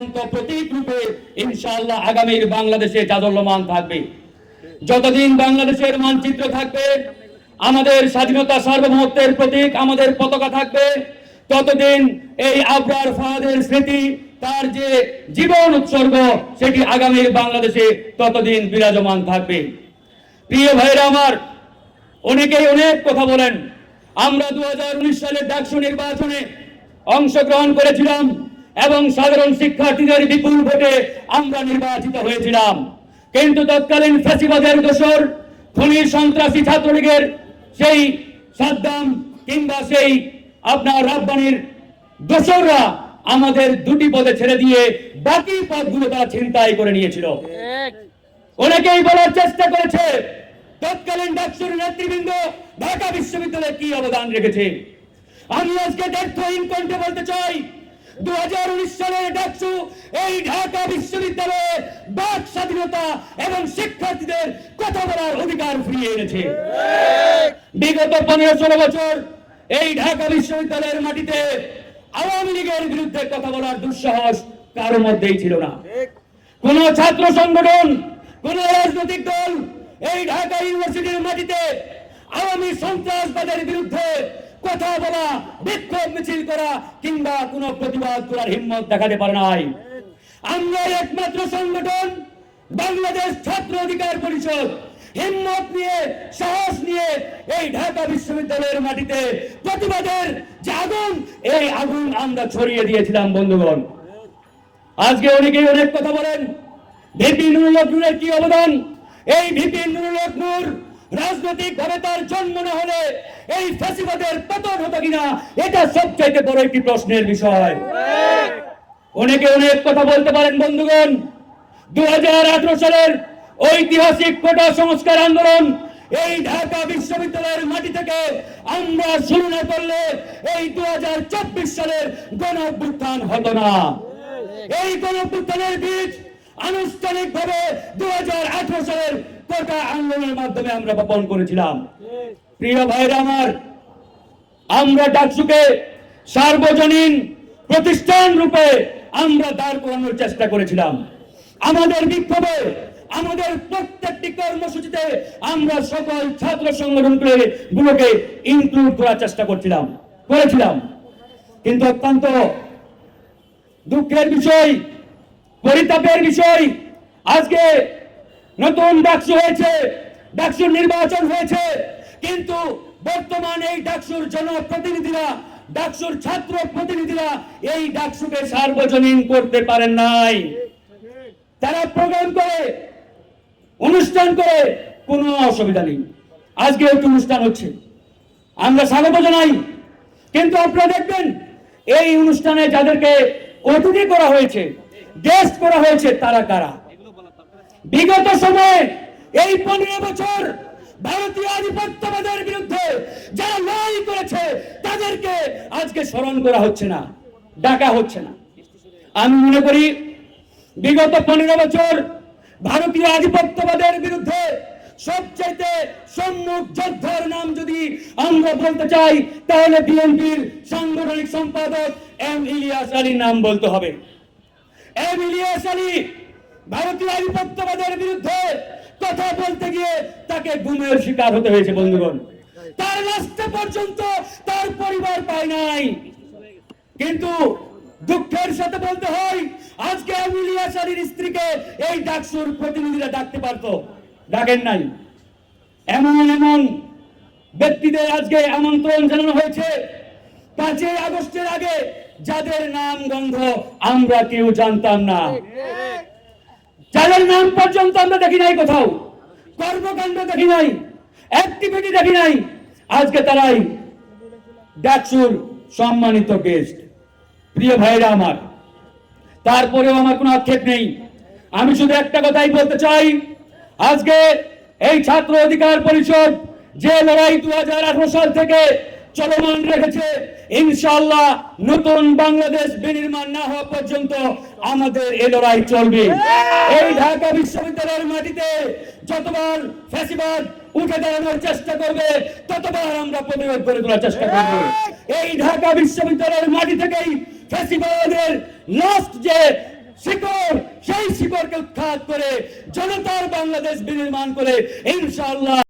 প্রতীক রূপে ইনশাআল্লাহ আগামীর বাংলাদেশে জাদল্যমান থাকবে। যতদিন বাংলাদেশের মানচিত্র থাকবে, আমাদের স্বাধীনতা সার্বভৌমত্বের প্রতীক, আমাদের পতাকা থাকবে, ততদিন এই আবরার ফাহাদের স্মৃতি, তার যে জীবন উৎসর্গ, সেটি আগামীর বাংলাদেশে ততদিন বিরাজমান থাকবে। প্রিয় ভাইরা আমার, অনেকেই অনেক কথা বলেন। আমরা দু হাজার উনিশ সালের ডাকসু নির্বাচনে অংশগ্রহণ করেছিলাম। এবং সাধারণ শিক্ষার্থীদের বিপুল ভোটে আমরা নির্বাচিত হয়েছিলাম। কিন্তু তৎকালীন ফ্যাসিবাদের দোসর খুনি সন্ত্রাসী ছাত্রলীগের সেই সাদ্দাম কিংবা সেই আপনার রাব্বানির দোসররা আমাদের দুটি পদে ছেড়ে দিয়ে বাকি পদগুলো তারা ছিনতাই করে নিয়েছিল। অনেকেই বলার চেষ্টা করেছে তৎকালীন ডাকসুর নেতৃবৃন্দ ঢাকা বিশ্ববিদ্যালয়ে কি অবদান রেখেছে? আমি আজকে কণ্ঠে বলতে চাই এবং শিক্ষার্থীদের কথা বলার অধিকার ফিরিয়ে এই ঢাকা বিশ্ববিদ্যালয়ের মাটিতে আওয়ামী লীগের বিরুদ্ধে কথা বলার দুঃসাহস কারও মধ্যেই ছিল না। কোন ছাত্র সংগঠন, কোন রাজনৈতিক দল এই ঢাকা ইউনিভার্সিটির মাটিতে আওয়ামী সন্ত্রাসবাদের বিরুদ্ধে কথা বলা, বিক্ষোভ মিছিল করা কিংবা কোনো প্রতিবাদ করার হিম্মত দেখাতে পারে নাই। আমরা একমাত্র সংগঠন, বাংলাদেশ ছাত্র অধিকার পরিষদ। হিম্মত নিয়ে, সাহস নিয়ে এই ঢাকা বিশ্ববিদ্যালয়ের মাটিতে প্রতিবাদের যে আগুন, এই আগুন আমরা ছড়িয়ে দিয়েছিলাম, বন্ধুগণ। আজকে অনেকেই অনেক কথা বলেন। ভিপি নুরুল কি অবদান? এই ভিপি নুরুল নূর রাজনৈতিক ভাবে তার জন্ম না হলে এই ফ্যাসিবাদের পতন হতো কিনা, এটা সবচাইতে বড় একটি প্রশ্নের বিষয়। অনেকে অনেক কথা বলতে পারেন, বন্ধুগণ। দু সালের ঐতিহাসিক কোটা সংস্কার আন্দোলন এই ঢাকা বিশ্ববিদ্যালয়ের মাটি থেকে আমরা শুরু না করলে এই দু হাজার চব্বিশ সালের গণ হতো না। এই গণপুত্তনের বীজ আনুষ্ঠানিক ভাবে দু হাজার আঠারো সালের কোটা আন্দোলনের মাধ্যমে আমরা বপন করেছিলাম। প্রিয় ভাইরা আমার, আমরা ডাকসুকে সার্বজনীন প্রতিষ্ঠান রূপে আমরা দাঁড় করানোর চেষ্টা করেছিলাম। আমাদের বিক্ষোভে, আমাদের প্রত্যেকটি কর্মসূচিতে আমরা সকল ছাত্র সংগঠনগুলো গুলোকে ইনক্লুড করার চেষ্টা করছিলাম, করেছিলাম। কিন্তু অত্যন্ত দুঃখের বিষয়, পরিতাপের বিষয়, আজকে নতুন ডাকসু হয়েছে, ডাকসুর নির্বাচন হয়েছে। কিন্তু বর্তমান এই ডাকসুর জনপ্রতিনিধিরা, ডাকসুর ছাত্র প্রতিনিধিরা এই ডাকসুকে সার্বজনীন করতে পারেন নাই। তারা প্রোগ্রাম করে, অনুষ্ঠান করে, কোনো অসুবিধা নেই। আজকে একটু অনুষ্ঠান হচ্ছে। আমরা স্বাগত জানাই। কিন্তু আপনারা দেখবেন, এই অনুষ্ঠানে যাদেরকে অতিথি করা হয়েছে গেস্ট করা হয়েছে, তারা কারা? বিগত সময়ে এই পনেরো বছর ভারতীয় আধিপত্যবাদের বিরুদ্ধে যারা লড়াই করেছে, তাদেরকে আজকে স্মরণ করা হচ্ছে না, ডাকা হচ্ছে না। আমি মনে করি বিগত পনেরো বছর ভারতীয় আধিপত্যবাদের বিরুদ্ধে সবচাইতে সম্মুখ যোদ্ধার নাম যদি আমরা বলতে চাই, তাহলে বিএনপির সাংগঠনিক সম্পাদক এম ইলিয়াস আলীর নাম বলতে হবে। এম ইলিয়াস আলী ভারতীয় আধিপত্যবাদের বিরুদ্ধে কথা বলতে গিয়ে তাকে গুমের শিকার হতে হয়েছে, বন্ধুগণ। তার লাস্টে পর্যন্ত তার পরিবার পায় নাই। কিন্তু দুঃখের সাথে বলতে হয়, আজকে ইলিয়াস আলীর স্ত্রীকে এই ডাকসুর প্রতিনিধিরা ডাকতে পারতো, ডাকেন নাই। এমন এমন ব্যক্তিদের আজকে আমন্ত্রণ জানানো হয়েছে। পাঁচই আগস্টের আগে যাদের নাম গন্ধ আমরা কেউ জানতাম না। যাদের নাম পর্যন্ত আমরা দেখি নাই কোথাও। কর্মকাণ্ড দেখি নাই। অ্যাক্টিভিটি দেখি নাই। আজকে তারাই ডাকসুর সম্মানিত গেস্ট প্রিয় ভাইরা আমার, তারপরেও আমার কোনো আক্ষেপ নেই। আমি শুধু একটা কথাই বলতে চাই। আজকে এই ছাত্র অধিকার পরিষদ যে লড়াই দু হাজার আঠারো সাল থেকে চলমান রেখেছে ইনশাআল্লাহ নতুন বাংলাদেশ বিনির্মাণ না হওয়া পর্যন্ত আমাদের এই লড়াই চলবে। এই ঢাকা বিশ্ববিদ্যালয়ের মাটিতে যতবার ফ্যাসিবাদ উঠে দাঁড়ানোর চেষ্টা করবে ততবার আমরা প্রতিরোধ করে তোলার চেষ্টা করব। এই ঢাকা বিশ্ববিদ্যালয়ের মাটি থেকেই ফ্যাসিবাদের লাস্ট যে শিকড় সেই শিকড়কে উৎখাত করে জনতার বাংলাদেশ বিনির্মাণ করে ইনশাআল্লাহ